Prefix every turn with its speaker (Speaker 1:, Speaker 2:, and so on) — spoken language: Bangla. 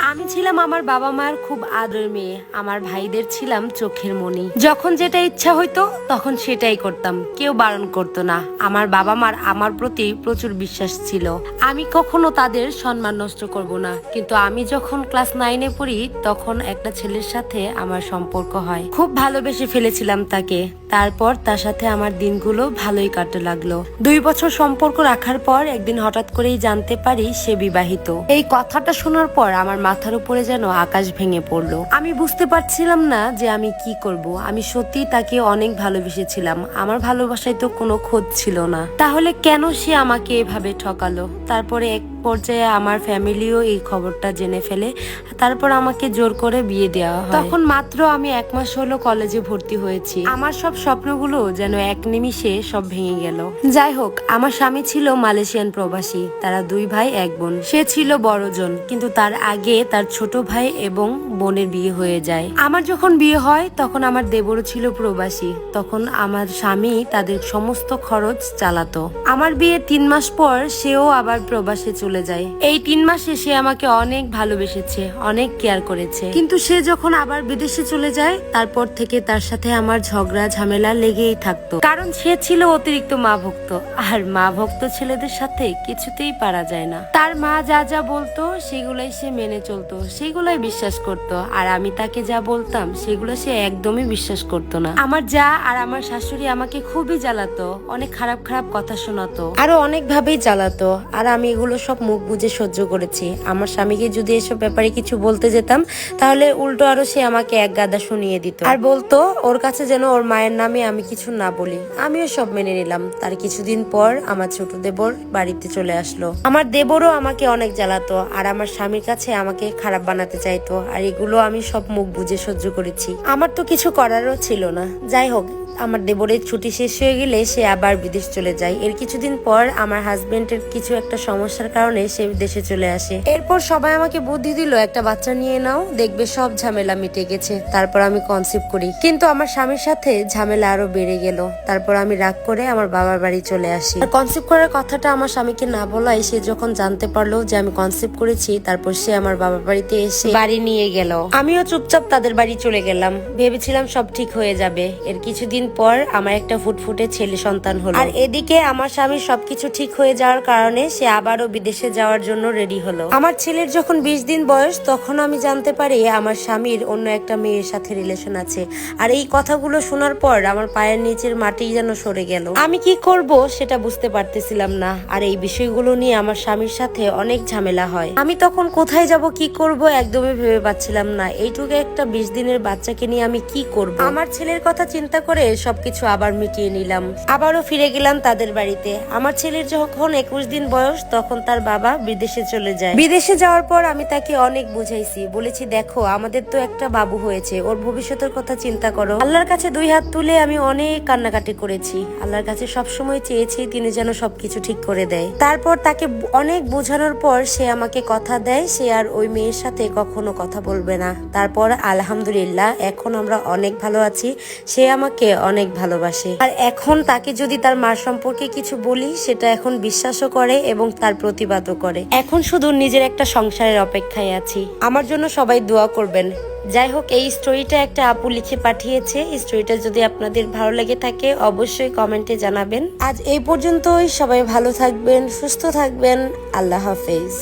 Speaker 1: আমি ছিলাম আমার বাবা মার খুব আদরের মেয়ে, আমার ভাইদের ছিলাম চোখের মনি। যখন যেটা ইচ্ছা হইতো, তখন সেটাই করতাম, কেউ বারণ করতো না। আমার বাবা মার আমার প্রতি প্রচুর বিশ্বাস ছিল। আমি কখনো তাদের সম্মান নষ্ট করব না, কিন্তু আমি যখন ক্লাস নাইনে পড়ি, তখন একটা ছেলের সাথে আমার সম্পর্ক হয়। খুব ভালোবেসে ফেলেছিলাম তাকে। তারপর তার সাথে আমার দিনগুলো ভালোই কাটতে লাগল। দুই বছর সম্পর্ক রাখার পর একদিন হঠাৎ করেই জানতে পারি সে বিবাহিত। এই কথাটা শোনার পর আমার মাথার উপরে যেন আকাশ ভেঙে পড়ল। আমি বুঝতে পারছিলাম না যে আমি কি করব। আমি সত্যি তাকে অনেক ভালোবেসেছিলাম। আমার ভালোবাসায় তো কোনো খোঁজ ছিল না। তাহলে কেন সে আমাকে এভাবে ঠকালো? তারপরে এক পর্যায়ে আমার ফ্যামিলিও এই খবরটা জেনে ফেলে, তারপর আমাকে জোর করে বিয়ে দেওয়া হয়। তখন মাত্র আমি এক মাস হলো কলেজে ভর্তি হয়েছি। আমার সব স্বপ্নগুলো যেন এক নিমিষে সব ভেঙে গেল। যাই হোক, আমার স্বামী ছিল মালয়েশিয়ান প্রবাসী, তারা দুই ভাই, এক বোন। সে ছিল বড়জন, কিন্তু তার আগে তার ছোট ভাই এবং বোনের বিয়ে হয়ে যায়। আমার যখন বিয়ে হয়, তখন আমার দেবরও ছিল প্রবাসী। তখন আমার স্বামী তাদের সমস্ত খরচ চালাতো। আমার বিয়ে তিন মাস পর, সেও আবার প্রবাসে চলে যায়। এই তিন মাসে সে আমাকে অনেক ভালোবেসেছে, অনেক কেয়ার করেছে। কিন্তু সে যখন আবার বিদেশে চলে যায়, তারপর থেকে তার সাথে আমার ঝগড়া, ঝামেলা লেগেই থাকতো। কারণ সে ছিল অতিরিক্ত মা ভক্ত। আর মা ভক্ত ছেলেদের সাথে কিছুতেই পারা যায় না। তার মা যা যা বলতো, সেগুলাই সে মেনে চলতো, সেগুলাই বিশ্বাস করতো। আর আমি তাকে যা বলতাম, সেগুলো সে একদমই বিশ্বাস করতো না। আমার যা আর আমার শাশুড়ি আমাকে খুবই জ্বালাতো, অনেক খারাপ খারাপ কথা শোনাতো। আরও অনেক ভাবেই জ্বালাতো। আর আমি এগুলো সব মুখ বুঝে সহ্য করেছি। আমার স্বামীকে যদি এসব ব্যাপারে কিছু বলতে যেতাম, তাহলে উল্টো আরও সে আমাকে এক গাদা শুনিয়ে দিত। আর বলতো, ওর কাছে যেন ওর মায়ের নামে আমি কিছু না বলি। আমিও সব মেনে নিলাম। তার কিছুদিন পর আমার ছোট দেবর বাড়িতে চলে আসলো। আমার দেবরও আমাকে অনেক জ্বালাতো, আর আমার স্বামীর কাছে আমাকে খারাপ বানাতে চাইতো, আর এগুলো আমি সব মুখ বুঝে সহ্য করেছি। আমার তো কিছু করারও ছিল না। যাই হোক, আমার দেবরের ছুটি শেষ হয়ে গেলে সে আবার বিদেশ চলে যায়। এর কিছুদিন পর আমার হাজবেন্ডের কিছু একটা সমস্যার কারণে সে দেশে চলে আসে। এরপর সবাই আমাকে বুদ্ধি দিল, একটা বাচ্চা নিয়ে নাও, দেখবে সব ঝামেলা মিটে গেছে। তারপর আমি কনসিভ করি। কিন্তু আমার স্বামীর সাথে ঝামেলা আরও বেড়ে গেল। তারপর আমি রাগ করে আমার বাবার বাড়ি চলে আসি। আর কনসিভ করার কথাটা আমার স্বামীকে না বলায় সে যখন জানতে পারল যে আমি কনসিভ করেছি, তারপর সে আমার বাবার বাড়িতে এসে বাড়ি নিয়ে গেল। আমিও চুপচাপ তাদের বাড়ি চলে গেলাম। ভেবেছিলাম সব ঠিক হয়ে যাবে। এর কিছুদিন পর আমার একটা ফুটফুটে ছেলে সন্তান হলো। আর এদিকে আমার স্বামীর সবকিছু ঠিক হয়ে যাওয়ার কারণে সে আবারও বিদেশে যাওয়ার জন্য রেডি হলো। আমার ছেলের যখন বিশ দিন বয়স তখন আমি জানতে পারি আমার স্বামীর অন্য একটা মেয়ের সাথে রিলেশন আছে। আর এই কথাগুলো শোনার পর আমার পায়ের নিচের মাটি যেন সরে গেল। আমি কি করব সেটা বুঝতে পারতেছিলাম না। আর এই বিষয়গুলো নিয়ে আমার স্বামীর সাথে অনেক ঝামেলা হয়। আমি তখন কোথায় যাব, কি করব একদমই ভেবে পাচ্ছিলাম না। এইটুকু একটা বিশ দিনের বাচ্চাকে নিয়ে আমি কি করব? আমার ছেলের কথা চিন্তা করে সবকিছু আবার মিটিয়ে নিলাম। আবারও ফিরে গেলাম তাদের বাড়িতে। আমার ছেলের যখন একুশ দিন বয়স, তখন তার বাবা বিদেশে চলে যায়। বিদেশে যাওয়ার পর আমি তাকে অনেক বুঝাইছি। বলেছি, দেখো, আমাদের তো একটা বাবু হয়েছে। ওর ভবিষ্যতের কথা চিন্তা করো। আল্লাহর কাছে দুই হাত তুলে আমি অনেক কান্নাকাটি করেছি। আল্লাহর কাছে সবসময় চেয়েছি তিনি যেন সবকিছু ঠিক করে দেয়। তারপর তাকে অনেক বোঝানোর পর সে আমাকে কথা দেয়। সে আর ওই মেয়ের সাথে কখনো কথা বলবে না। তারপর, আলহামদুলিল্লাহ, এখন আমরা অনেক ভালো আছি। সে আমাকে অনেক ভালোবাসে। আর এখন তাকে যদি তার মার সম্পর্কে কিছু বলি, সেটা এখন বিশ্বাসও করে এবং তার প্রতিবাদও করে। এখন শুধু নিজের একটা সংসারের অপেক্ষায় আছি। আমার জন্য সবাই দোয়া করবেন। যাই হোক, এই স্টোরিটা একটা আপু লিখে পাঠিয়েছে। স্টোরিটা যদি আপনাদের ভালো লেগে থাকে, অবশ্যই কমেন্টে জানাবেন। আজ এই পর্যন্তই। সবাই ভালো থাকবেন, সুস্থ থাকবেন। আল্লাহ হাফেজ।